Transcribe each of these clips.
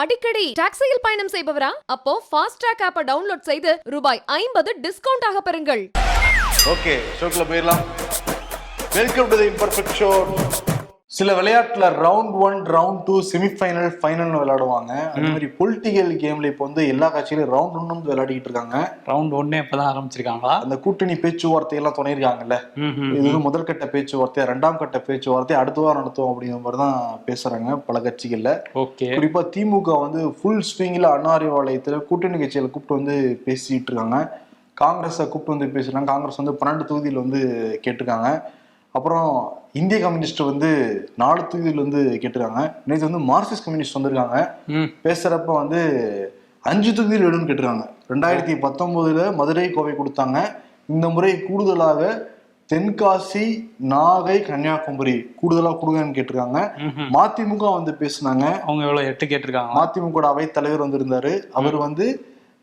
அடிக்கடி டாக்ஸியில் பயணம் செய்பவரா? அப்போ ஃபாஸ்ட் ட்ராக் ஆப்பை டவுன்லோட் செய்து ரூபாய் ஐம்பது டிஸ்கவுண்ட் ஆக பெறுங்கள். ஓகே ஷோக்குள்ள போயிடலாம். Welcome to the imperfect show சில விளையாட்டுல round one round two semifinal ஃபைனல்னு விளையாடுவாங்க. அதே மாதிரி பொலிட்டிக்கல் கேம்ல இப்போ வந்து எல்லா கட்சியிலும் ரவுண்ட் ஒன் வந்து விளையாடிட்டு இருக்காங்க. ரவுண்ட் ஒன்னே இப்பதான் ஆரம்பிச்சிருக்காங்களா? அந்த கூட்டணி பேச்சுவார்த்தை எல்லாம் துணையிருக்காங்கல்ல. இது வந்து முதல் கட்ட பேச்சுவார்த்தை ரெண்டாம் கட்ட பேச்சுவார்த்தை அடுத்த வாரம் நடத்துவோம் அப்படிங்கிற மாதிரி தான் பேசுறாங்க பல கட்சிகள்ல. ஓகே. குறிப்பா திமுக வந்து ஃபுல் ஸ்விங்கில் அண்ணாரிவாளையத்துல கூட்டணி கட்சிகளை கூப்பிட்டு வந்து பேசிட்டு இருக்காங்க. காங்கிரஸை கூப்பிட்டு வந்து பேசுறாங்க. காங்கிரஸ் வந்து பன்னெண்டு தொகுதியில் வந்து கேட்டிருக்காங்க. அப்புறம் இந்திய கம்யூனிஸ்ட் வந்து நாலு தொகுதியில் வந்து கேட்டிருக்காங்க. நேற்று வந்து மார்க்சிஸ்ட் கம்யூனிஸ்ட் வந்திருக்காங்க. பேசுறப்ப வந்து அஞ்சு தொகுதியில் வேணும்னு கேட்டிருக்காங்க. ரெண்டாயிரத்தி பத்தொன்பதுல மதுரை கோவை கொடுத்தாங்க. இந்த முறை கூடுதலாக தென்காசி நாகை கன்னியாகுமரி கூடுதலா கொடுங்கன்னு கேட்டிருக்காங்க. மதிமுக வந்து பேசுனாங்க. அவங்க எவ்வளவு எட்டு கேட்டிருக்காங்களா மதிமுக அவைத் தலைவர் வந்திருந்தாரு. அவர் வந்து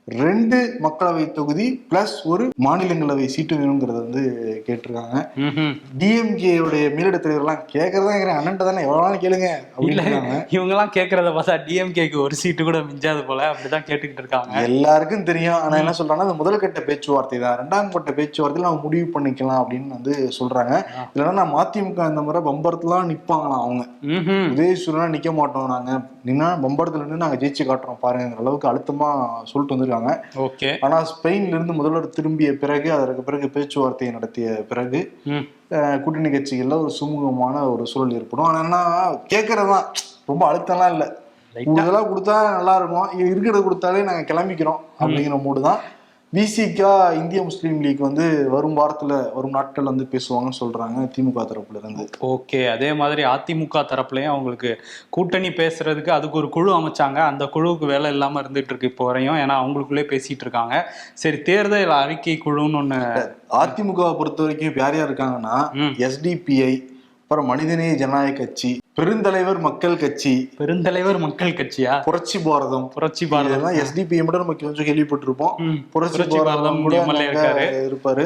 ரெண்டு மக்களவை தொகுதி பிளஸ் ஒரு மாநிலங்களவை சீட்டு வேணுங்கிறத வந்து கேட்டிருக்காங்க. ம்ஹும். டிஎம்கே உடைய மேலிட தலைவர் எல்லாம் கேட்கறதா அண்ணன் தானே எவ்வளவு கேளுங்க அப்படின்னு இவங்க எல்லாம் கேக்குறத பார்த்தா டிஎம்கேக்கு ஒரு சீட்டு கூட மிஞ்சாது போல. அப்படிதான் கேட்டுக்கிட்டு இருக்காங்க. எல்லாருக்கும் தெரியும். ஆனா என்ன சொல்றாங்கன்னா அது முதல் கட்ட பேச்சுவார்த்தை தான். ரெண்டாம் கட்ட பேச்சுவார்த்தையில நம்ம முடிவு பண்ணிக்கலாம் அப்படின்னு வந்து சொல்றாங்க. இல்லைன்னா நான் மதிமுக இந்த முறை பம்பரத்துலாம் நிப்பாங்களாம் அவங்க. ம்ஹும். உதயசூரனா நிக்க மாட்டோம் நாங்க. நின்னா பம்பரத்துல நின்று நாங்க ஜெயிச்சு காட்டுறோம் பாருங்கிற அளவுக்கு அழுத்தமா சொல்லிட்டு வந்திருக்காங்க. ஓகே. ஆனா ஸ்பெயின்ல இருந்து முதல்வர் திரும்பிய பிறகு அதற்கு பிறகு பேச்சுவார்த்தையை நடத்திய பிறகு கூட்டணி கட்சிகள்ல ஒரு சுமூகமான ஒரு சூழல் ஏற்படும். ஆனா என்ன கேட்கறதுதான் ரொம்ப அழுத்தம்லாம் இல்ல. கூடுதலா கொடுத்தா நல்லா இருக்கும். இருக்கிறத கொடுத்தாலே நாங்க கிளம்பிக்கிறோம் அப்படிங்கிற மூடு தான். விசிகா இந்திய முஸ்லீம் லீக் வந்து வரும் வாரத்துல வரும் நாட்கள் வந்து பேசுவாங்கன்னு சொல்றாங்க திமுக தரப்புல இருந்து ஓகே அதே மாதிரி அதிமுக தரப்புலயும் அவங்களுக்கு கூட்டணி பேசுறதுக்கு அதுக்கு ஒரு குழு அமைச்சாங்க. அந்த குழுவுக்கு வேலை இல்லாம இருந்துட்டு இருக்கு இப்போ வரையும். ஏன்னா அவங்களுக்குள்ளே பேசிட்டு இருக்காங்க. சரி தேர்தல் அறிக்கை குழுன்னு ஒண்ணு அதிமுகவை பொறுத்த வரைக்கும் இப்ப யார் யார் இருக்காங்கன்னா. எஸ்டிபிஐ அப்புறம் மனிதநேய ஜனநாயக கட்சி பெருந்தலைவர் மக்கள் கட்சி. பெருந்தலைவர் மக்கள் கட்சியா? புரட்சி பாரதம். புரட்சி பாரதம். இதெல்லாம் எஸ்டிபி மட்டும் நம்ம கொஞ்சம் கேள்விப்பட்டிருப்போம். புரட்சி பாரதம் கூட இருப்பாரு.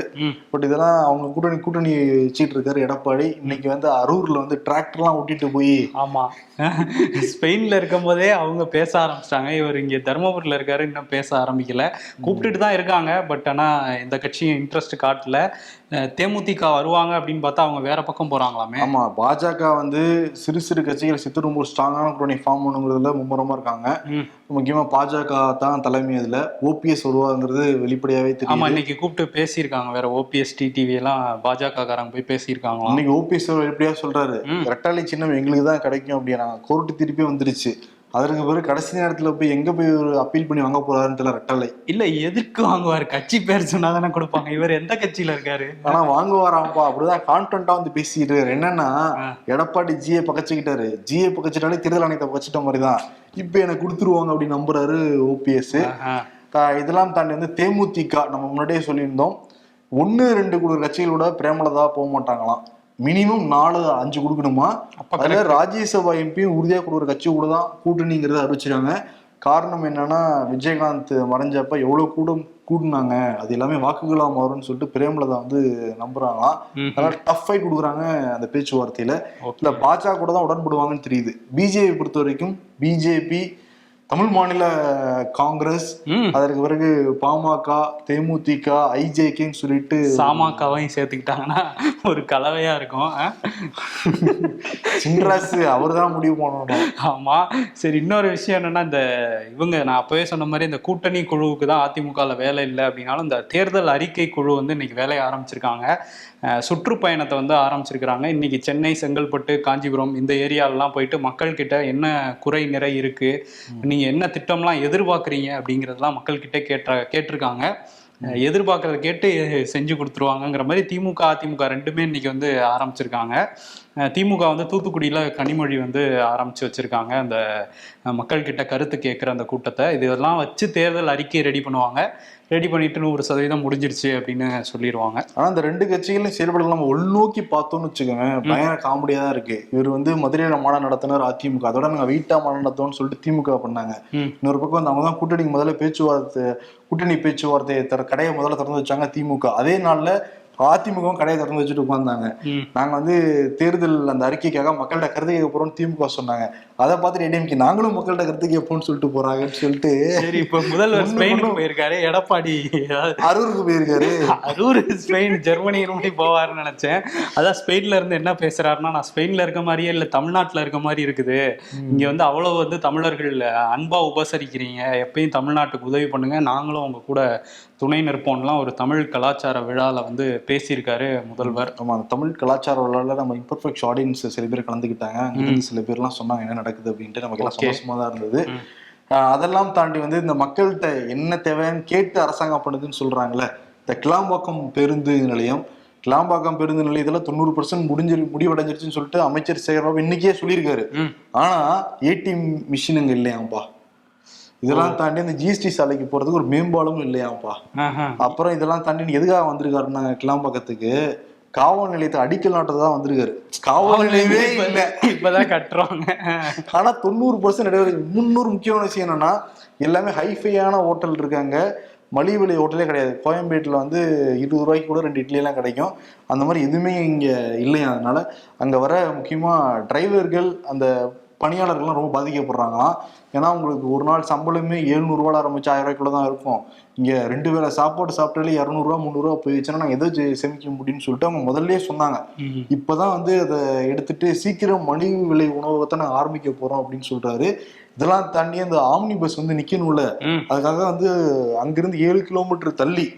பட் இதெல்லாம் அவங்க கூட்டணி கூட்டணி வச்சிட்டு இருக்காரு எடப்பாடி. இன்னைக்கு வந்து அரூர்ல வந்து டிராக்டர்லாம் ஓட்டிட்டு போய். ஆமா. ஸ்பெயின்ல இருக்கும் போதே அவங்க பேச ஆரம்பிச்சிட்டாங்க. இவர் இங்க தருமபுரியில இருக்காரு. இன்னும் பேச ஆரம்பிக்கல. கூப்பிட்டுட்டு தான் இருக்காங்க. பட் ஆனா இந்த கட்சியும் இன்ட்ரெஸ்ட் காட்டல. தேமுதிக வருவாங்க அப்படின்னு பார்த்தா அவங்க வேற பக்கம் போறாங்களாமே. ஆமா பாஜக வந்து சிறு சிறு கட்சிகள் சித்து ரொம்ப ஸ்ட்ராங்கான கூட்டணி ஃபார்ம் பண்ணுங்கிறதுல மும்முரமா இருக்காங்க. முக்கியமா பாஜக தான் தலைமை அதுல. ஓபிஎஸ் வருவாங்கிறது வெளிப்படையாவே ஆமா தெரியும் இன்னைக்கு கூப்பிட்டு பேசியிருக்காங்க வேற ஓபிஎஸ் டிடிவி எல்லாம். பாஜக காரங்க போய் பேசியிருக்காங்களாம். இன்னைக்கு ஓபிஎஸ் எப்படியா சொல்றாரு? ம். ரெட்டாளி சின்னம் எங்களுக்கு தான் கிடைக்கும் அப்படின்னா கோர்ட்டு திருப்பி வந்துருச்சு. அதற்கு பிறகு கடைசி நேரத்துல போய் எங்க போய் ஒரு அப்பீல் பண்ணி வாங்க போறாருன்னு தெரியல ரெட்டாளை இல்ல எதற்கு வாங்குவாரு? கட்சி பேர் சொன்னாதானே கொடுப்பாங்க. இவர் எந்த கட்சியில இருக்காரு? ஆனா வாங்குவாராம்ப்பா. அப்படிதான் கான்பிடண்டா வந்து பேசிட்டு என்னன்னா. எடப்பாடி ஜிஏ பக்கச்சுக்கிட்டாரு ஜிஏ பக்கச்சிட்டாலே தேர்தல் ஆணையத்தை பக்கச்சிட்ட மாதிரி தான் இப்ப எனக்கு கொடுத்துருவாங்க அப்படின்னு நம்புறாரு ஓபிஎஸ். இதெல்லாம் தாண்டி வந்து தேமுதிக நம்ம முன்னாடியே சொல்லியிருந்தோம். ஒன்னு ரெண்டு குழு கட்சிகளோட பிரேமலதா போக மாட்டாங்களாம். மினிமம் நாலு அஞ்சு கொடுக்கணுமா? அதுல ராஜ்யசபா எம்பியும் உறுதியா கொடுக்குற கட்சி கூட தான் கூட்டணிங்கிறத அறிவிச்சிருக்காங்க. காரணம் என்னன்னா விஜயகாந்த் மறைஞ்சப்ப எவ்வளவு கூடும் கூடுனாங்க அது எல்லாமே வாக்குகளா மாறும்னு சொல்லிட்டு பிரேமலதா வந்து நம்புறாங்களாம். அதனால டஃப் ஃபைட் கொடுக்குறாங்க அந்த பேச்சுவார்த்தையில. இல்ல பாஜக கூட தான் உடன்படுவாங்கன்னு தெரியுது. பிஜேபி பொறுத்த வரைக்கும் பிஜேபி தமிழ் மாநில காங்கிரஸ். அதற்கு பிறகு பாமக தேமுதிக ஐஜேகேன்னு சொல்லிட்டு சாமாக்காவையும் சேர்த்துக்கிட்டாங்கன்னா ஒரு கலவையா இருக்கும்? சின்ராஸ் அவர் தான் முடிவு பண்ணணும். ஆமா. சரி இன்னொரு விஷயம் என்னன்னா இந்த இவங்க நான் அப்பவே சொன்ன மாதிரி இந்த கூட்டணி குழுவுக்கு தான் அதிமுகல வேலை இல்லை அப்படின்னாலும் இந்த தேர்தல் அறிக்கை குழு வந்து இன்னைக்கு வேலையை ஆரம்பிச்சிருக்காங்க. சுற்றுப்பயணத்தை வந்து ஆரம்பிச்சிருக்கிறாங்க. இன்னைக்கு சென்னை செங்கல்பட்டு காஞ்சிபுரம் இந்த ஏரியாலலாம் போயிட்டு மக்கள் கிட்ட என்ன குறை நிறை இருக்கு? நீங்கள் என்ன திட்டம்லாம் எதிர்பார்க்குறீங்க அப்படிங்கிறதெல்லாம் மக்கள்கிட்ட கேட்ட கேட்டிருக்காங்க. எதிர்பார்க்கறத கேட்டு செஞ்சு கொடுத்துருவாங்கங்கிற மாதிரி திமுக அதிமுக ரெண்டுமே இன்னைக்கு வந்து ஆரம்பிச்சிருக்காங்க. திமுக வந்து தூத்துக்குடியில் கனிமொழி வந்து ஆரம்பித்து வச்சுருக்காங்க. அந்த மக்கள்கிட்ட கருத்து கேட்குற அந்த கூட்டத்தை. இதெல்லாம் வச்சு தேர்தல் அறிக்கை ரெடி பண்ணுவாங்க. ரெடி பண்ணிட்டு நூறு சதவீதம் முடிஞ்சிருச்சு அப்படின்னு சொல்லிடுவாங்க ஆனா இந்த ரெண்டு கட்சிகளையும் செயல்படல நம்ம உள்நோக்கி பார்த்தோம்னு வச்சுக்கோங்க பயங்கர காமெடியா தான் இருக்கு. இவர் வந்து மதுரையில மாநாடு நடத்தினார் அதிமுக. அதோட நாங்க வீட்டா மாநாடு நடத்தோம்னு சொல்லிட்டு திமுக பண்ணாங்க. இன்னொரு பக்கம் வந்து அவங்க தான் கூட்டணிக்கு முதல்ல பேச்சுவார்த்தை கூட்டணி பேச்சுவார்த்தையை தர கடையை முதல்ல திறந்து வச்சாங்க திமுக. அதே நாள்ல அதிமுகவும் கடையை திறந்து வச்சுட்டு உட்கார்ந்தாங்க. ம். நாங்க வந்து தேர்தல் அந்த அறிக்கைக்காக மக்கள்கிட்ட கருத்து கேட்க போறோம்னு திமுக சொன்னாங்க. அதை பார்த்துட்டு ஏடிஎம்கே நாங்களும் மக்கள்கிட்ட கருத்து கேட்போம்னு சொல்லிட்டு போறாங்கன்னு சொல்லிட்டு சரி இப்ப முதல்வர் ஸ்பெயினுக்கு போயிருக்காரு எடப்பாடி. அரூருக்கு போயிருக்காரு. அரூர் ஸ்பெயின் ஜெர்மனி இருமுடி போவாருன்னு நினைச்சேன். அதான் ஸ்பெயின்ல இருந்து என்ன பேசுறாருன்னா நான் ஸ்பெயின்ல இருக்க மாதிரியே இல்ல தமிழ்நாட்டுல இருக்க மாதிரி இருக்குது. இங்க வந்து அவ்வளவு வந்து தமிழர்கள் அன்பா உபசரிக்கிறீங்க. எப்பயும் தமிழ்நாட்டுக்கு உதவி பண்ணுங்க. நாங்களும் உங்க கூட துணை நிற்போம்லாம் ஒரு தமிழ் கலாச்சார விழால வந்து பேசியிருக்காரு முதல்வர். ஆமா அந்த தமிழ் கலாச்சார விழாவில் நம்ம இம்பர்ஃபெக்ட் ஆடியன்ஸ் சில பேர் கலந்துக்கிட்டாங்க. சில பேர்லாம் சொன்னாங்க என்ன நடக்குது அப்படின்ட்டு நமக்கு எல்லாம். சந்தோஷமா தான் இருந்தது அதெல்லாம் தாண்டி வந்து இந்த மக்கள்கிட்ட என்ன தேவைன்னு கேட்டு அரசாங்கம் பண்ணுதுன்னு சொல்றாங்கல்ல இந்த கிளாம்பாக்கம் பேருந்து நிலையம் கிளாம்பாக்கம் பேருந்து நிலையத்துல தொண்ணூறு பர்சன்ட் முடிஞ்சிரு முடிவடைஞ்சிருச்சுன்னு சொல்லிட்டு அமைச்சர் சேகர்பாபு இன்னைக்கே சொல்லியிருக்காரு. ஆனா ஏடிஎம் மிஷின் அங்க இல்லையாம்பா. இதெல்லாம் தாண்டி இந்த ஜிஎஸ்டி சாலைக்கு போறதுக்கு ஒரு மேம்பாலமும் இல்லையாம்பா. ஆஹா. அப்புறம் இதெல்லாம் தாண்டி எதுக்காக வந்திருக்காருன்னா கிளாம்பாக்கத்துக்கு? காவல் நிலையத்தை அடிக்கல் நாட்டதான் வந்திருக்காரு. காவல் நிலையமே இல்ல. இப்பதான் கட்டுறாங்க. ஆனா தொண்ணூறு பர்சன்ட் இடைவெளி முன்னூறு முக்கியமான விஷயம் என்னன்னா எல்லாமே ஹைஃபையான ஹோட்டல் இருக்காங்க. மலிவு விலை ஹோட்டலே கிடையாது. கோயம்பேட்டில் வந்து இருபது ரூபாய்க்கு கூட ரெண்டு இட்லி எல்லாம் கிடைக்கும். அந்த மாதிரி எதுவுமே இங்க இல்லையா? அதனால அங்க வர முக்கியமா டிரைவர்கள் அந்த பணியாளர்கள்லாம் ரொம்ப பாதிக்கப்படுறாங்களாம். ஏன்னா உங்களுக்கு ஒரு நாள் சம்பளமே எழுநூறுவால ஆரம்பிச்சு ஆயிரம் ரூபாய்க்குள்ள தான் இருக்கும். இங்க ரெண்டு வேளை சாப்பாடு சாப்பிட்டாலே இரநூறுவா முந்நூறுவா போயிடுச்சுன்னா நாங்கள் எதை சேமிக்க முடியும்னு சொல்லிட்டு அவங்க முதல்லயே சொன்னாங்க. ம். இப்பதான் வந்து அதை எடுத்துட்டு சீக்கிரம் மலிவு விலை உணவகத்தை நாங்கள் ஆரம்பிக்க போறோம் அப்படின்னு சொல்றாரு. இதெல்லாம் தாண்டி அந்த ஆம்னி பஸ் வந்து நிக்கணும்ல. ம். அதுக்காக வந்து அங்கிருந்து ஏழு கிலோமீட்டர் தள்ளி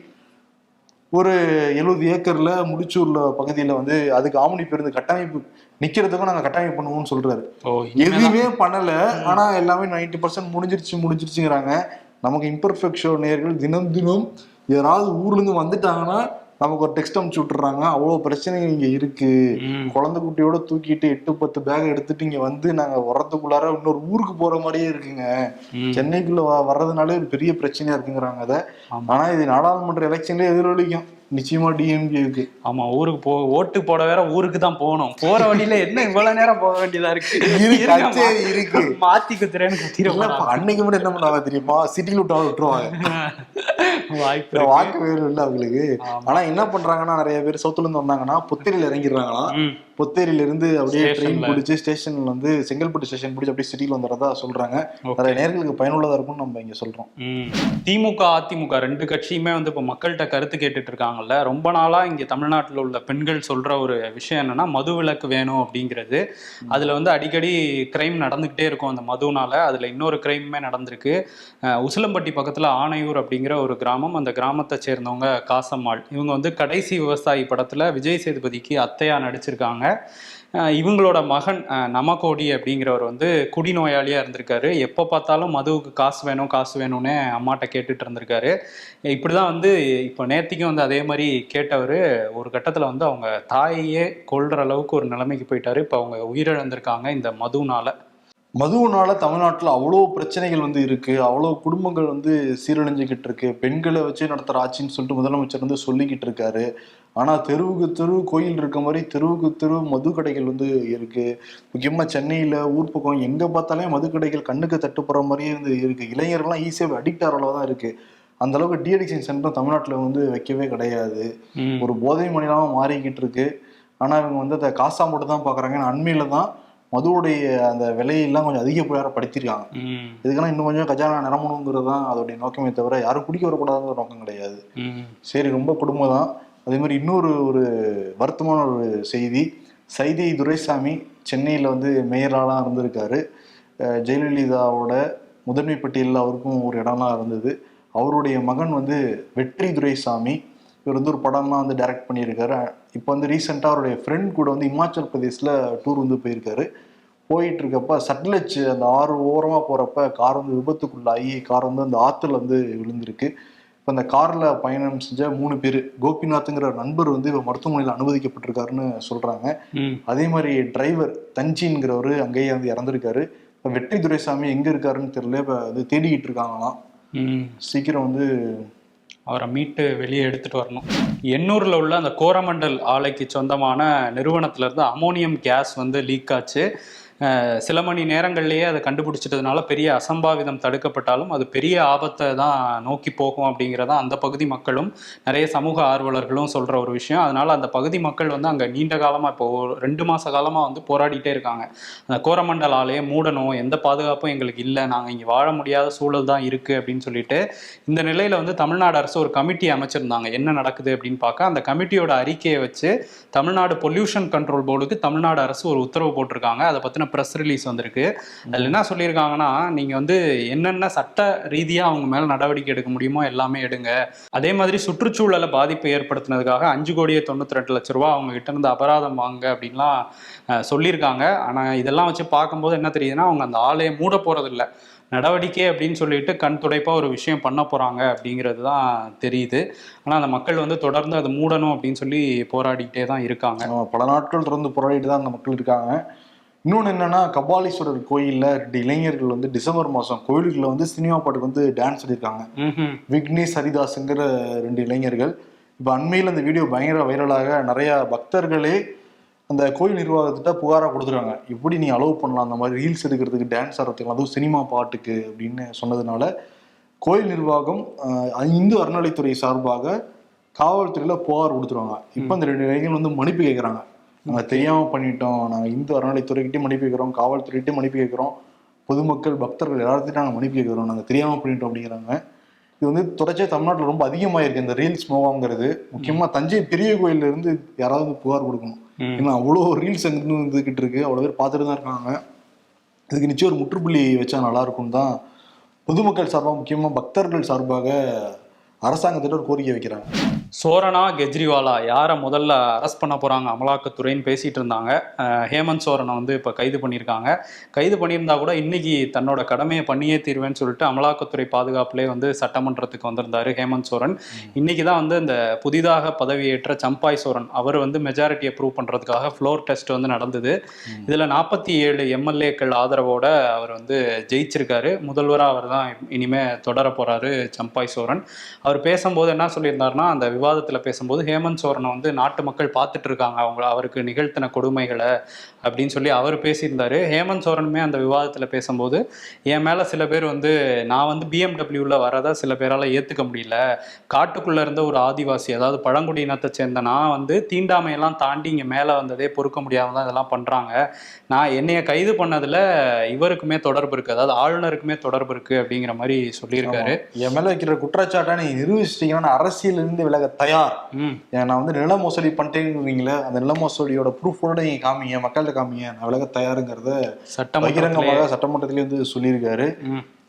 ஒரு எழுபது ஏக்கர்ல முடிச்சூர்ல பகுதியில வந்து அதுக்கு ஆம்னி பேருந்து கட்டமைப்பு நிக்கிறதுக்கும் நாங்க கட்டமைப்பு பண்ணுவோம்னு சொல்றாரு. எதுவுமே பண்ணல. ஆனா எல்லாமே 90% பர்சன்ட் முடிஞ்சிருச்சு முடிஞ்சிருச்சுங்கிறாங்க. நமக்கு இம்பர்ஃபெக்ட் ஷோ நேர்கள் தினம் தினம் யாராவது ஊர்ல இருந்து வந்துட்டாங்கன்னா நமக்கு ஒரு டெக்ஸ்ட் அனுப்பிச்சு விட்டுறாங்க. அவ்வளவு பிரச்சனைகள் இங்க இருக்கு. குழந்தை குட்டியோட தூக்கிட்டு எட்டு பத்து பேக் எடுத்துட்டு இங்க வந்து நாங்க வர்றதுக்குள்ளார இன்னொரு ஊருக்கு போற மாதிரியே இருக்குங்க. சென்னைக்குள்ள வர்றதுனாலே ஒரு பெரிய பிரச்சனையா இருக்குங்கிறாங்க அதை. ஆனா இது நாடாளுமன்ற எலெக்ஷன்ல எதிரொலிக்கும். நிச்சயமா டிஎம்கேக்கு ஆமா ஊருக்கு போ ஓட்டு போட வேற ஊருக்கு தான் போகணும். போற வழியில என்ன இவ்வளவு நேரம் போக வேண்டியதா இருக்கு? இருக்கு. மாத்தி குத்துறேன்னு அன்னைக்கு மட்டும் என்ன பண்ணுவாங்க தெரியுமா? சிட்டில விட்டா விட்டுருவாங்க. வாய்ப்பு. வாக்கு வேறு இல்ல அவங்களுக்கு ஆமா. ஆனா என்ன பண்றாங்கன்னா நிறைய பேர் சவுத்துல இருந்து வந்தாங்கன்னா புத்தேரியில இறங்கிடுறாங்களாம். புத்தேரியில இருந்து அப்படியே ட்ரெயின். பிடிச்சி ஸ்டேஷன்ல வந்து செங்கல்பட்டு ஸ்டேஷன் பிடிச்சி அப்படியே சிட்டில வந்துடுறதா சொல்றாங்க Okay. நிறைய நேர்களுக்கு பயனுள்ளதா இருக்கும்னு நம்ம இங்க சொல்றோம் ம். திமுக அதிமுக ரெண்டு கட்சியுமே வந்து இப்போ மக்கள்கிட்ட கருத்து கேட்டுட்டு இருக்காங்கல்ல ரொம்ப நாளா இங்க தமிழ்நாட்டில் உள்ள பெண்கள் சொல்ற ஒரு விஷயம் என்னன்னா மது விலக்கு வேணும் அப்படிங்கிறது அதுல வந்து அடிக்கடி கிரைம் நடந்துகிட்டே இருக்கும் அந்த மதுனால அதுல இன்னொரு கிரைமுமே நடந்திருக்கு உசிலம்பட்டி பக்கத்துல ஆனையூர் அப்படிங்கிற ஒரு ஒரு கிராமம் அந்த கிராமத்தை சேர்ந்தவங்க காசம்மாள். இவங்க வந்து கடைசி விவசாயி படத்தில் விஜய் சேதுபதிக்கு அத்தையா நடிச்சிருக்காங்க. இவங்களோட மகன் நமகோடி அப்படிங்கிறவர் வந்து குடிநோயாளியாக இருந்திருக்காரு. எப்போ பார்த்தாலும் மதுவுக்கு காசு வேணும் காசு வேணும்னு அம்மாட்ட கேட்டுட்டு இருந்திருக்காரு. இப்படி தான் வந்து இப்போ நேர்த்திக்கும் வந்து அதே மாதிரி கேட்டவர் ஒரு கட்டத்தில் வந்து அவங்க தாயையே கொள்கிற அளவுக்கு ஒரு நிலைமைக்கு போயிட்டாரு. இப்போ அவங்க உயிரிழந்திருக்காங்க இந்த மதுனால மதுவுனால தமிழ்நாட்டுல அவ்வளோ பிரச்சனைகள் வந்து இருக்கு. அவ்வளோ குடும்பங்கள் வந்து சீரழிஞ்சுக்கிட்டு இருக்கு. பெண்களை வச்சு நடத்துற ஆட்சின்னு சொல்லிட்டு முதலமைச்சர் வந்து சொல்லிக்கிட்டு இருக்காரு. ஆனா தெருவுக்கு தெரு கோயில் இருக்க மாதிரி தெருவுக்கு தெரு மது கடைகள் வந்து இருக்கு. முக்கியமா சென்னையில ஊர் பக்கம் எங்க பார்த்தாலே மது கடைகள் கண்ணுக்கு தட்டுப்படுற மாதிரியே வந்து இருக்கு. இளைஞர்கள்லாம் ஈஸியாக அடிக்ட் ஆகிற அளவு தான் இருக்கு. அந்த அளவுக்கு டிஎடிக்ஷன் சென்டர் தமிழ்நாட்டுல வந்து வைக்கவே கிடையாது. ஒரு போதை மனிதனாக மாறிக்கிட்டு இருக்கு. ஆனா இவங்க வந்து அதை காசா மட்டும் தான் பாக்குறாங்க அண்மையில தான் மதுவுடைய அந்த விலையெல்லாம் கொஞ்சம் அதிகப்படுத்திருக்காங்க. இதுக்கெல்லாம் இன்னும் கொஞ்சம் கஜானா நிரம்பணுங்கிறது தான் அதோடைய நோக்கமே தவிர யாரும் குடிக்க வரக்கூடாதுங்கிற நோக்கம் கிடையாது. சரி ரொம்ப குடும்பம் தான் அதே மாதிரி இன்னொரு ஒரு வருத்தமான ஒரு செய்தி. சைதை துரைசாமி சென்னையில் வந்து மேயராலாம் இருந்திருக்காரு. ஜெயலலிதாவோட முதன்மை பட்டியலில் அவருக்கும் ஒரு இடம்லாம் இருந்தது. அவருடைய மகன் வந்து வெற்றி துரைசாமி. இவர் வந்து ஒரு படம்லாம் வந்து டைரக்ட் பண்ணியிருக்காரு. இப்போ வந்து ரீசெண்டாக அவருடைய ஃப்ரெண்ட் கூட வந்து இமாச்சல் பிரதேசில் டூர் வந்து போயிருக்காரு. போயிட்டு இருக்கப்ப சட்லஜ் அந்த ஆறு ஓரமாக போகிறப்ப கார் வந்து விபத்துக்குள்ளாகி கார் வந்து அந்த ஆற்றுல வந்து விழுந்திருக்கு. இப்போ அந்த காரில் பயணம் செஞ்ச மூணு பேர் கோபிநாத்துங்கிற ஒரு நண்பர் வந்து இப்போ மருத்துவமனையில் அனுமதிக்கப்பட்டிருக்காருன்னு சொல்கிறாங்க. அதே மாதிரி டிரைவர் தஞ்சின்கிறவர் அங்கேயே வந்து இறந்துருக்காரு. இப்போ வெற்றி துரைசாமி எங்கே இருக்காருன்னு தெரியல இப்போ அது தேடிக்கிட்டு இருக்காங்களாம். சீக்கிரம் வந்து அவரை மீட்டு வெளியே எடுத்துகிட்டு வரணும். எண்ணூரில் உள்ள அந்த கோரமண்டல் ஆலைக்கு சொந்தமான நிறுவனத்திலேருந்து அமோனியம் கேஸ் வந்து லீக் ஆச்சு. சில மணி நேரங்கள்லேயே அதை கண்டுபிடிச்சிட்டதுனால பெரிய அசம்பாவிதம் தடுக்கப்பட்டாலும் அது பெரிய ஆபத்தை தான் நோக்கி போகும் அப்படிங்கிறத அந்த பகுதி மக்களும் நிறைய சமூக ஆர்வலர்களும் சொல்கிற ஒரு விஷயம். அதனால் அந்த பகுதி மக்கள் வந்து அங்கே நீண்ட காலமாக இப்போ ரெண்டு மாத காலமாக வந்து போராடிட்டே இருக்காங்க. அந்த கோரமண்டல் ஆலையை மூடணும் எந்த பாதுகாப்பும் எங்களுக்கு இல்லை நாங்கள் இங்கே வாழ முடியாத சூழல் தான் இருக்குது அப்படின்னு சொல்லிட்டு இந்த நிலையில் வந்து தமிழ்நாடு அரசு ஒரு கமிட்டி அமைச்சிருந்தாங்க. என்ன நடக்குது அப்படின்னு பார்க்க அந்த கமிட்டியோட அறிக்கையை வச்சு தமிழ்நாடு பொல்யூஷன் கண்ட்ரோல் போர்டுக்கு தமிழ்நாடு அரசு ஒரு உத்தரவு போட்டிருக்காங்க. அதை பற்றின ப்ரெஸ் ரிலீஸ் வந்திருக்கு. அதில் என்ன சொல்லியிருக்காங்கன்னா நீங்கள் வந்து என்னென்ன சட்ட ரீதியாக அவங்க மேலே நடவடிக்கை எடுக்க முடியுமோ எல்லாமே எடுங்க. அதே மாதிரி சுற்றுச்சூழலை பாதிப்பை ஏற்படுத்தினதுக்காக அஞ்சு கோடியே தொண்ணூற்றி ரெண்டு லட்ச ரூபா அவங்க கிட்ட இருந்து அபராதம் வாங்க அப்படின்லாம் சொல்லியிருக்காங்க. ஆனால் இதெல்லாம் வச்சு பார்க்கும்போது என்ன தெரியுதுன்னா அவங்க அந்த ஆலையை மூட போகிறதில்ல நடவடிக்கை அப்படின்னு சொல்லிட்டு கண் துடைப்பா ஒரு விஷயம் பண்ண போறாங்க அப்படிங்கிறது தான் தெரியுது. ஆனா அந்த மக்கள் வந்து தொடர்ந்து அதை மூடணும் அப்படின்னு சொல்லி போராடிக்கிட்டே தான் இருக்காங்க. பல நாட்கள் தொடர்ந்து போராடிட்டு தான் அந்த மக்கள் இருக்காங்க. இன்னொன்று என்னன்னா கபாலீஸ்வரர் கோயில்ல ரெண்டு இளைஞர்கள் வந்து டிசம்பர் மாதம் கோயிலுக்குள்ள வந்து சினிமா பாட்டுக்கு வந்து டான்ஸ் ம்ஹும். விக்னேஷ் ஹரிதாஸுங்கிற ரெண்டு இளைஞர்கள். இப்போ அண்மையில் அந்த வீடியோ பயங்கர வைரலாக நிறைய பக்தர்களே அந்த கோயில் நிர்வாகத்திட்ட புகாராக கொடுத்துருக்காங்க. எப்படி நீ அலோவ் பண்ணலாம்? அந்த மாதிரி ரீல்ஸ் எடுக்கிறதுக்கு டான்ஸ் ஆடுறதுக்கு அதுவும் சினிமா பாட்டுக்கு அப்படின்னு சொன்னதுனால கோயில் நிர்வாகம் இந்து அறநிலைத்துறை சார்பாக காவல்துறையில் புகார் கொடுத்துருவாங்க. இப்போ அந்த ரெண்டு இளைஞர்கள் வந்து மன்னிப்பு கேட்குறாங்க நாங்கள் தெரியாமல் பண்ணிட்டோம். நாங்கள் இந்து அறநிலைத்துறைக்கிட்டே மன்னிப்பு கேட்குறோம். காவல்துறைகிட்டே மன்னிப்பு கேட்குறோம். பொதுமக்கள் பக்தர்கள் எல்லாத்தையும் நாங்கள் மன்னிப்பு கேட்குறோம். நாங்கள் தெரியாமல் பண்ணிட்டோம் அப்படிங்கிறாங்க. இது வந்து தொடர்ச்சியாக தமிழ்நாட்டில் ரொம்ப அதிகமாக இருக்கு இந்த ரீல்ஸ் மோகங்கிறது முக்கியமாக தஞ்சை பெரிய கோயில்ல இருந்து யாராவது புகார் கொடுக்கணும். ஏன்னா அவ்வளோ ரீல்ஸ் அங்கிருந்து வந்துகிட்டு இருக்கு. அவ்வளோ பேர் பார்த்துட்டு தான் இருக்காங்க. இதுக்கு நிச்சயம் ஒரு முற்றுப்புள்ளி வச்சா நல்லா இருக்கும் தான் பொதுமக்கள் சார்பாக முக்கியமாக பக்தர்கள் சார்பாக அரசாங்கத்திட்ட ஒரு கோரிக்கை வைக்கிறாங்க. சோரனா கெஜ்ரிவாலா யாரை முதல்ல அரெஸ்ட் பண்ண போறாங்க அமலாக்கத்துறைன்னு பேசிட்டு இருந்தாங்க. ஹேமந்த் சோரனை வந்து இப்போ கைது பண்ணியிருக்காங்க. கைது பண்ணியிருந்தா கூட இன்னைக்கு தன்னோட கடமையை பண்ணியே தீர்வேன்னு சொல்லிட்டு அமலாக்கத்துறை பாதுகாப்புலேயே வந்து சட்டமன்றத்துக்கு வந்திருந்தாரு ஹேமந்த் சோரன். இன்னைக்கு தான் வந்து இந்த புதிதாக பதவியேற்ற சம்பாய் சோரன் அவர் வந்து மெஜாரிட்டியை ப்ரூவ் பண்றதுக்காக ஃப்ளோர் டெஸ்ட் வந்து நடந்தது. இதுல நாற்பத்தி ஏழு எம்எல்ஏக்கள் ஆதரவோட அவர் வந்து ஜெயிச்சிருக்காரு. முதல்வராக அவர் தான் இனிமே தொடர போறாரு சம்பாய் சோரன். அவர் பேசும்போது என்ன சொல்லியிருந்தாருன்னா அந்த விவாதத்தில் பேசும்போது ஹேமந்த் சோரனை வந்து நாட்டு மக்கள் பார்த்துட்டு இருக்காங்க அவங்க அவருக்கு நிகழ்த்தின கொடுமைகளை அப்படின்னு சொல்லி அவர் பேசியிருந்தாரு. ஹேமந்த் சோரனுமே அந்த விவாதத்தில் பேசும்போது என் மேலே சில பேர் வந்து நான் வந்து பிஎம்டபிள்யூவில் வரதை சில பேரால் ஏற்றுக்க முடியல. காட்டுக்குள்ளே இருந்த ஒரு ஆதிவாசி அதாவது பழங்குடி இனத்தை சேர்ந்த நான் வந்து தீண்டாமையெல்லாம் தாண்டி இங்கே மேலே வந்ததே பொறுக்க முடியாம தான் இதெல்லாம் பண்ணுறாங்க நான் என்னைய கைது பண்ணதில் இவருக்குமே தொடர்பு இருக்குது அதாவது ஆளுநருக்குமே தொடர்பு இருக்குது அப்படிங்கிற மாதிரி சொல்லியிருக்காரு. என் மேல வைக்கிற குற்றச்சாட்டை நீ நிரூபிச்சிட்டீங்கன்னா அரசியல் இருந்து விலக தயார். நான் வந்து நில மோசடி பண்ணிட்டேங்கிறீங்களே அந்த நில மோசடியோட ப்ரூஃபோட நீங்க காமிங்க மக்கள்கிட்ட காமிங்க. நான் விலக தயாருங்கிறத சட்டமன்றத்திலே. பகிரங்கமாக சட்டமன்றத்திலே வந்து சொல்லியிருக்காரு.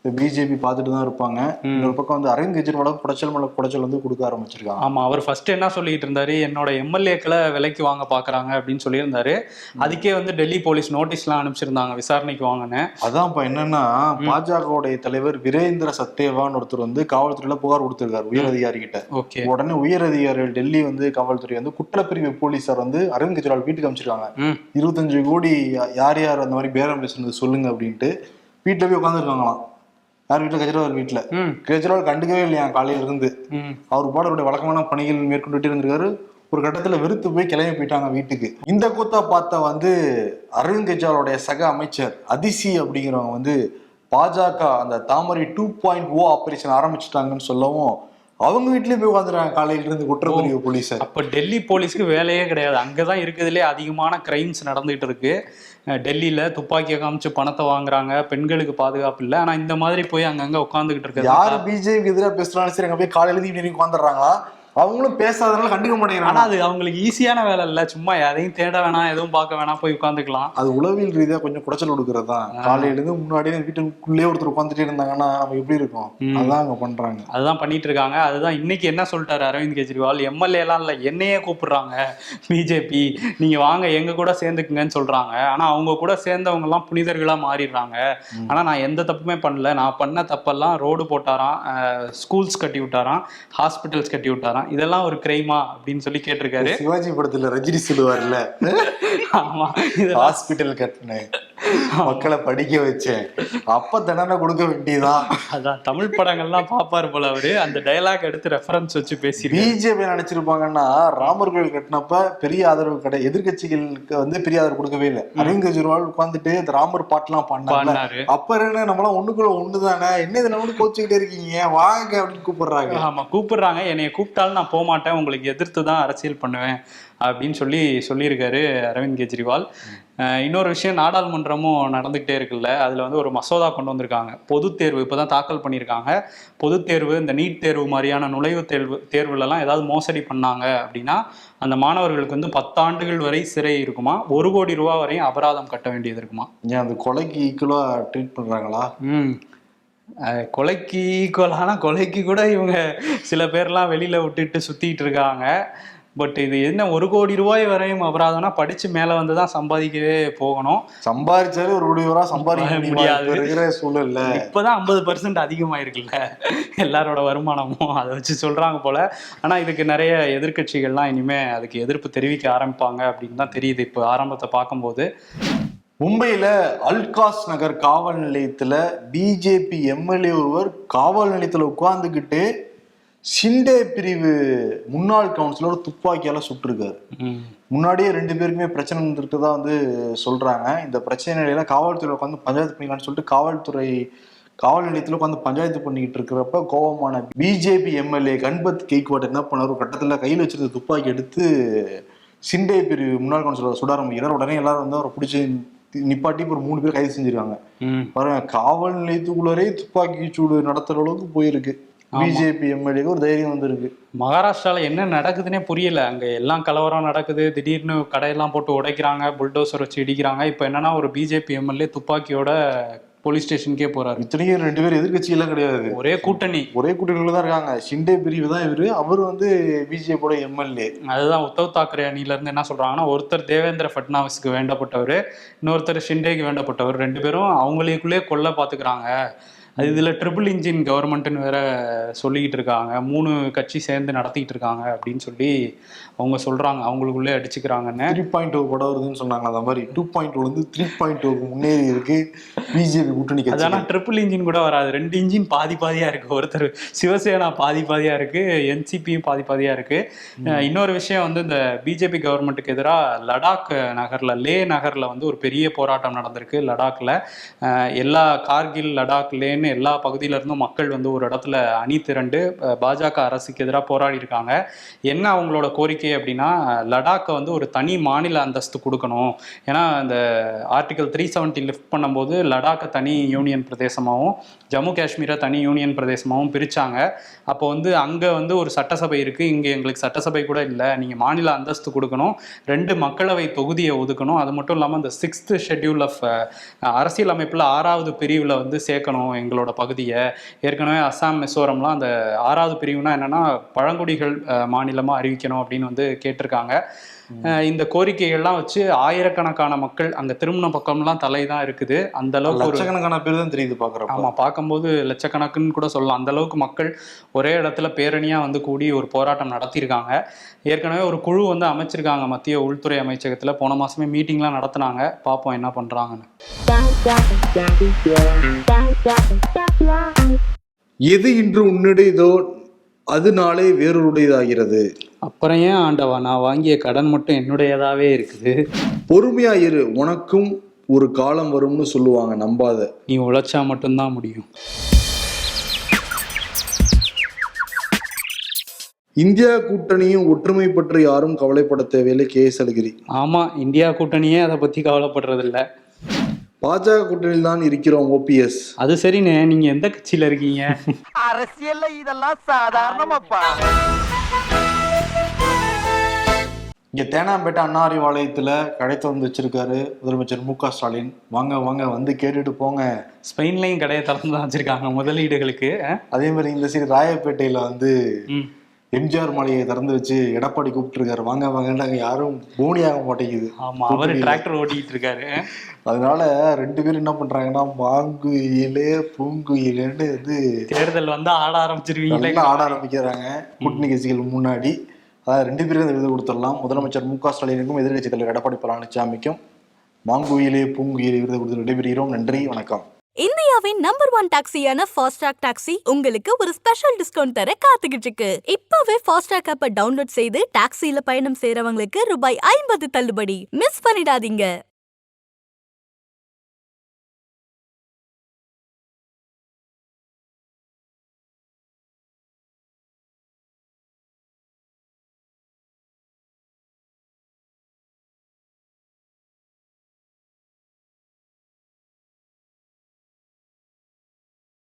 பிஜேபி பார்த்துட்டு தான் இருப்பாங்க. இன்னொரு பக்கம் வந்து அரவிந்த் கெஜ்ரிவாலும் குடைச்சல் மேல குடைச்சல் வந்து கொடுக்க ஆரம்பிச்சிருக்காங்க. ஆமா அவர் ஃபர்ஸ்ட் என்ன சொல்லிட்டு இருந்தாரு? என்னோட எம்எல்ஏக்களை விலைக்கு வாங்க பாக்குறாங்க அப்படின்னு சொல்லியிருந்தாரு. அதுக்கே வந்து டெல்லி போலீஸ் நோட்டீஸ்லாம் அனுப்பிச்சிருந்தாங்க விசாரணைக்கு வாங்கினேன். அதான் இப்ப என்னன்னா பாஜகவுடைய தலைவர் வீரேந்திர சத்தேவான்னு ஒருத்தர் வந்து காவல்துறையில புகார் கொடுத்திருக்காரு உயர் அதிகாரி கிட்ட ஓகே. உடனே உயர் அதிகாரிகள் டெல்லி வந்து காவல்துறை வந்து குற்றப்பிரிவு போலீசார் வந்து அரவிந்த் கெஜ்ரிவால் வீட்டுக்கு அமைச்சிருக்காங்க ம். இருபத்தஞ்சு கோடி யார் யார் அந்த மாதிரி பேரம் பேசுனது சொல்லுங்க அப்படின்ட்டு வீட்டுல போய் உட்காந்துருக்காங்களாம் யார் வீட்டுல கெஜ்ரிவால் வீட்டுல? ம். கெஜ்ரிவால் கண்டுக்கவே இல்லையா? காலையில இருந்து. அவர் பாடலுடைய வழக்கமான பணிகள் மேற்கொண்டுட்டு இருந்திருக்காரு ஒரு கட்டத்துல வெறுத்து போய் கிளம்பி போயிட்டாங்க வீட்டுக்கு. இந்த கூத்தா பார்த்த வந்து அரவிந்த் கெஜ்ரிவாலுடைய சக அமைச்சர் அதிசி அப்படிங்கிறவங்க வந்து பாஜக அந்த தாமரை டூ பாயிண்ட் ஓ ஆபரேஷன் ஆரம்பிச்சிட்டாங்கன்னு சொல்லவும் அவங்க வீட்லயே போய் உட்காந்துருக்காங்க காலையில இருந்து குற்றப்பிரிவு போலீஸார் அப்ப டெல்லி போலீஸ்க்கு வேலையே கிடையாது. அங்கதான் இருக்கிறதுலே அதிகமான கிரைம்ஸ் நடந்துகிட்டு இருக்கு. டெல்லியில துப்பாக்கியை காமிச்சு பணத்தை வாங்குறாங்க. பெண்களுக்கு பாதுகாப்பு இல்லை. ஆனா இந்த மாதிரி போய் அங்கங்க உட்காந்துக்கிட்டு இருக்கிறது யாரு பிஜேபி எதிராக பேசுறாலும் சரி அங்க போய் காலையில ஈவினிங் உட்காந்துடுறாங்களா அவங்களும் பேசாதனால கண்டுக்க ஆனா மாட்டேங்கிறாங்க அது அவங்களுக்கு ஈஸியான வேலை இல்ல. சும்மா எதையும் தேட வேணாம் எதுவும் பார்க்க வேணாம் போய் உட்காந்துக்கலாம். அது உளவியல் ரீதியா கொஞ்சம் குடைச்சல் கொடுக்கறது தான் காலையில இருந்து முன்னாடியே வீட்டுக்குள்ளே ஒருத்தர் உட்காந்துட்டே இருந்தாங்கன்னா நம்ம எப்படி இருக்கும். அதான் அங்க பண்றாங்க. அதுதான் பண்ணிட்டு இருக்காங்க அதுதான் இன்னைக்கு என்ன சொல்லிட்டாரு அரவிந்த் கெஜ்ரிவால்? எம்எல்ஏ எல்லாம் இல்ல. என்னையே கூப்பிடுறாங்க பிஜேபி நீங்க வாங்க எங்க கூட சேர்ந்துக்குங்கன்னு சொல்றாங்க. ஆனா அவங்க கூட சேர்ந்தவங்க எல்லாம் புனிதர்களா மாறிடுறாங்க. ஆனா நான் எந்த தப்புமே பண்ணல. நான் பண்ண தப்பெல்லாம் ரோடு போட்டாராம் ஸ்கூல்ஸ் கட்டி விட்டாராம் ஹாஸ்பிட்டல்ஸ் கட்டி விட்டாராம். இதெல்லாம் ஒரு கிரைமா அப்படின்னு சொல்லி கேட்டிருக்காரு. சிவாஜி படத்துல ரஜினி சொல்லுவார்ல. ஆமா இது ஹாஸ்பிட்டல் கட்டினேன் மக்களை படிக்க வச்சேன். அப்ப தண்டனை கொடுக்க வேண்டியதான் அதான் தமிழ் படங்கள்லாம் பாப்பாரு போல அவரு. அந்த டயலாக் எடுத்து ரெஃபரன்ஸ் வச்சு பேசியிருக்காரு. பிஜேபி நினைச்சிருப்பாங்கன்னா ராமர் கோயில் கட்டினப்ப பெரிய ஆதரவு கடை எதிர்க்கட்சிகளுக்கு வந்து பெரிய ஆதரவு கொடுக்கவே இல்லை. அரவிந்த் கெஜ்ரிவால் உட்காந்துட்டு இந்த ராமர் பாட்டுலாம் பண்ணாரு அப்ப என்ன நம்மளாம் ஒண்ணுக்குள்ள ஒண்ணுதானே? என்ன இதை நம்ம கோச்சுக்கிட்டே இருக்கீங்க? வாங்க அப்படின்னு கூப்பிடுறாங்க. ஆமா கூப்பிடுறாங்க. என்னைய கூப்பிட்டாலும் நான் போக மாட்டேன் உங்களுக்கு எதிர்த்து தான் அரசியல் பண்ணுவேன். அப்படின்னு சொல்லி சொல்லியிருக்காரு அரவிந்த் கெஜ்ரிவால். இன்னொரு விஷயம் நாடாளுமன்றமும் நடந்துகிட்டே இருக்குல்ல அதுல வந்து ஒரு மசோதா கொண்டு வந்திருக்காங்க. பொதுத் தேர்வு இப்பதான் தாக்கல் பண்ணியிருக்காங்க. பொதுத் தேர்வு இந்த நீட் தேர்வு மாதிரியான நுழைவுத் தேர்வு தேர்வுலலாம் ஏதாவது மோசடி பண்ணாங்க அப்படின்னா அந்த மாணவர்களுக்கு வந்து பத்தாண்டுகள் வரை சிறை இருக்குமா? ஒரு கோடி ரூபா வரையும் அபராதம் கட்ட வேண்டியது இருக்குமா? ஏன் அந்த கொலைக்கு ஈக்குவலா ட்ரீட் பண்றாங்களா? ம். கொலைக்கு ஈக்குவலான கொலைக்கு கூட இவங்க சில பேர்லாம் வெளியில விட்டுட்டு சுத்திட்டு இருக்காங்க. பட் இது என்ன ஒரு கோடி ரூபாய் வரையும் அபராதம்னா படிச்சு மேல வந்து தான் சம்பாதிக்கவே போகணும். சம்பாதிச்சாலே ஒரு கோடி ரூபா சம்பாதிக்க முடியாது. இருக்கிற சூழல்ல. இப்பதான் ஐம்பது பர்சன்ட் அதிகமாயிருக்குல்ல. எல்லாரோட வருமானமும் அதை வச்சு சொல்றாங்க போல. ஆனா இதுக்கு நிறைய எதிர்க்கட்சிகள்லாம் இனிமே அதுக்கு எதிர்ப்பு தெரிவிக்க ஆரம்பிப்பாங்க அப்படின்னு தான் தெரியுது இப்போ ஆரம்பத்தை பார்க்கும்போது. மும்பையில அல்காஸ் நகர் காவல் நிலையத்துல பிஜேபி எம்எல்ஏ ஒருவர் காவல் நிலையத்துல உட்கார்ந்துகிட்டு ஷிண்டே பிரிவு முன்னாள் கவுன்சிலர் துப்பாக்கியால சுட்டிருக்காரு. முன்னாடியே ரெண்டு பேருக்குமே பிரச்சனை இருந்திருக்கதா வந்து சொல்றாங்க. இந்த பிரச்சனையில காவல்துறை உட்காந்து பஞ்சாயத்து பண்ணிக்கலாம்னு சொல்லிட்டு காவல்துறை காவல் நிலையத்துல உட்காந்து பஞ்சாயத்து பண்ணிக்கிட்டு இருக்கிறப்ப கோபமான பிஜேபி எம்எல்ஏ கண்பத் கெய்க்வாட் என்ன பண்ணாரு? ஒரு கட்டத்துல கையில் வச்சிருந்த துப்பாக்கி எடுத்து சிண்டே பிரிவு முன்னாள் கவுன்சிலர் சுட ஆரம்பிக்கிறார். உடனே எல்லாரும் வந்து அவரை பிடிச்சி நிப்பாட்டி ஒரு மூணு பேர் கைது செஞ்சிருக்காங்க. பாருங்க காவல் நிலையத்துக்குள்ளரே துப்பாக்கி சூடு நடத்துற அளவுக்கு போயிருக்கு. பிஜேபி எம்எல்ஏக்கு ஒரு தைரியம் வந்திருக்கு. மகாராஷ்டிரால என்ன நடக்குதுன்னே புரியல. அங்க எல்லாம் கலவரம் நடக்குது. திடீர்னு கடையெல்லாம் போட்டு உடைக்கிறாங்க. புல்டோசர் வச்சு இடிக்கிறாங்க. இப்போ என்னன்னா ஒரு பிஜேபி எம்எல்ஏ துப்பாக்கியோட போலீஸ் ஸ்டேஷனுக்கே போறாரு. இத்தனைக்கும் ரெண்டு பேர் எதிர்க்கட்சி எல்லாம் கிடையாது. ஒரே கூட்டணி. ஒரே கூட்டணியில தான் இருக்காங்க. ஷிண்டே பிரிவு தான் இவரு. அவர் வந்து பிஜேபியோட எம்எல்ஏ. அதுதான் உத்தவ் தாக்கரே அணில இருந்து என்ன சொல்றாங்கன்னா ஒருத்தர் தேவேந்திர ஃபட்னாவிஸ்க்கு வேண்டப்பட்டவர் இன்னொருத்தர் ஷிண்டேக்கு வேண்டப்பட்டவர். ரெண்டு பேரும் அவங்களுக்குள்ளே கொல்ல பாத்துக்கிறாங்க அது இதில் ட்ரிபிள் இன்ஜின் கவர்மெண்ட்னு வேற சொல்லிக்கிட்டு இருக்காங்க. மூணு கட்சி சேர்ந்து நடத்திக்கிட்டு இருக்காங்க அப்படின்னு சொல்லி அவங்க சொல்றாங்க அவங்களுக்குள்ளே அடிச்சுக்கிறாங்கன்னு. த்ரீ பாயிண்ட் டூ படம் வருதுன்னு சொன்னாங்க அந்த மாதிரி டூ பாயிண்ட் டூ வந்து த்ரீ பாயிண்ட் டூக்கு முன்னேறி இருக்கு. பிஜேபி கூட்டணி கட்சி அதான ட்ரிபிள் இன்ஜின் கூட வராது. ரெண்டு இன்ஜின் பாதி பாதியா இருக்கு. ஒருத்தர் சிவசேனா பாதி பாதியா இருக்கு என்சிபியும் பாதி பாதியா இருக்கு. அஹ் இன்னொரு விஷயம் வந்து இந்த பிஜேபி கவர்மெண்ட்டுக்கு எதிராக லடாக் நகர்ல லே நகர்ல வந்து ஒரு பெரிய போராட்டம் நடந்திருக்கு லடாக்ல. அஹ் எல்லா கார்கில் லடாக் லேன்னு எல்லா பகுதியில இருந்தும் மக்கள் வந்து ஒரு இடத்துல அணி திரண்டு பாஜக அரசுக்கு எதிராக போராடி இருக்காங்க என்ன அவங்களோட கோரிக்கை அப்படின்னா லடாக்கை வந்து ஒரு தனி மாநில அந்தஸ்து கொடுக்கணும். ஏன்னா இந்த ஆர்டிகல் த்ரீ செவன்ட்டி லிஃப்ட் பண்ணும்போது லடாக்கை தனி யூனியன் பிரதேசமாகவும் ஜம்மு காஷ்மீரை தனி யூனியன் பிரதேசமாகவும் பிரித்தாங்க அப்போ வந்து அங்கே வந்து ஒரு சட்டசபை இருக்குது இங்கே எங்களுக்கு சட்டசபை கூட இல்லை. நீங்கள் மாநில அந்தஸ்து கொடுக்கணும். ரெண்டு மக்களவை தொகுதியை ஒதுக்கணும். அது மட்டும் இல்லாமல் இந்த சிக்ஸ்த்து ஷெட்யூல் ஆஃப் அரசியல் அமைப்பில் ஆறாவது பிரிவில் வந்து சேர்க்கணும் எங்களோட பகுதியை. ஏற்கனவே அஸ்ஸாம் மிசோரம்லாம் அந்த ஆறாவது பிரிவுனா என்னன்னா பழங்குடிகள் மாநிலமாக அறிவிக்கணும் அப்படின்னு வந்து கேட்டிருக்காங்க. இந்த கோரிக்கைகள்லாம் வச்சு ஆயிரக்கணக்கான மக்கள் அங்க திருமண பக்கம்லாம் தலை தான் இருக்குது. அந்த அளவுக்கு லட்சக்கணக்கான பேர் தான் தெரியுது பாக்குறப்ப. ஆமா பார்க்கும்போது லட்சக்கணக்குன்னு கூட சொல்லலாம். அந்த அளவுக்கு மக்கள் ஒரே இடத்துல பேரணியா வந்து கூடி ஒரு போராட்டம் நடத்தியிருக்காங்க. ஏற்கனவே ஒரு குழு வந்து அமைச்சிருக்காங்க மத்திய உள்துறை அமைச்சகத்துல. போன மாசமே மீட்டிங்லாம் நடத்துனாங்க. பார்ப்போம் என்ன பண்றாங்கன்னு. எது இன்று உன்னுடையதோ அது நாளே வேறொருடையதாகிறது. அப்புறம் ஏன் ஆண்டவா நான் வாங்கிய கடன் மட்டும் என்னுடையதாவே இருக்குது? பொறுமையா இரு உனக்கும் ஒரு காலம் வரும்னு சொல்லுவாங்க நம்பாத. நீ உழைச்சா மட்டும்தான் முடியும். இந்தியா கூட்டணியும் ஒற்றுமை பற்றி யாரும் கவலைப்பட தேவையில்லை கே எஸ் அழகிரி. ஆமா இந்தியா கூட்டணியே அதை பத்தி கவலைப்படுறது இல்ல பாஜக கூட்டணியில் தான் இருக்கிறோம் ஓபிஎஸ் அது சரிண்ணே நீங்க எந்த கட்சியில இருக்கீங்க? அரசியல்ல இதெல்லாம் சாதாரணமாப்பா. இங்க தேனாம்பேட்டை அண்ணா அறிவாலயத்துல கடை திறந்து வச்சிருக்காரு முதலமைச்சர் மு க ஸ்டாலின். வாங்க வாங்க வந்து கேட்டுட்டு போங்க. ஸ்பெயின்லையும் கடையை திறந்து தான் வச்சிருக்காங்க முதலீடுகளுக்கு? அதே மாதிரி இந்த சைடு ராயப்பேட்டையில வந்து. எம்ஜிஆர் மாளிகையை திறந்து வச்சு எடப்பாடி கூப்பிட்டுருக்காரு. வாங்க வாங்கன்னு அங்க யாரும் போனி ஆக மாட்டேங்குது. ஆமா அவரு டிராக்டர் ஓட்டிட்டு இருக்காரு அதனால ரெண்டு பேரும் என்ன பண்றாங்கன்னா மாங்குயிலே பூங்குயிலேன்னு வந்து தேர்தல் வந்து ஆட ஆரம்பிச்சிருவீங்களே. நல்லா ஆட ஆரம்பிக்கிறாங்க. கூட்டணி கட்சிகள் முன்னாடி. அதாவது ரெண்டு பேரும் இந்த விருது கொடுத்துடலாம். முதலமைச்சர் மு க ஸ்டாலினுக்கும் எதிர்கட்சி தலைவர் எடப்பாடி பழனிசாமிக்கும் மாங்குயிலே பூங்குயிலே விருது கொடுத்து விடைபெறுகிறோம். நன்றி வணக்கம். இந்தியாவின் நம்பர் ஒன் டாக்ஸியான ஃபாஸ்ட்ராக் டாக்ஸி உங்களுக்கு ஒரு ஸ்பெஷல் டிஸ்கவுண்ட் தர காத்துக்கிட்டு இருக்கு இப்பவே ஃபாஸ்ட்ராக் ஆப்பை டவுன்லோட் செய்து டாக்ஸியில பயணம் செய்யறவங்களுக்கு ரூபாய் ஐம்பது தள்ளுபடி. மிஸ் பண்ணிடாதீங்க.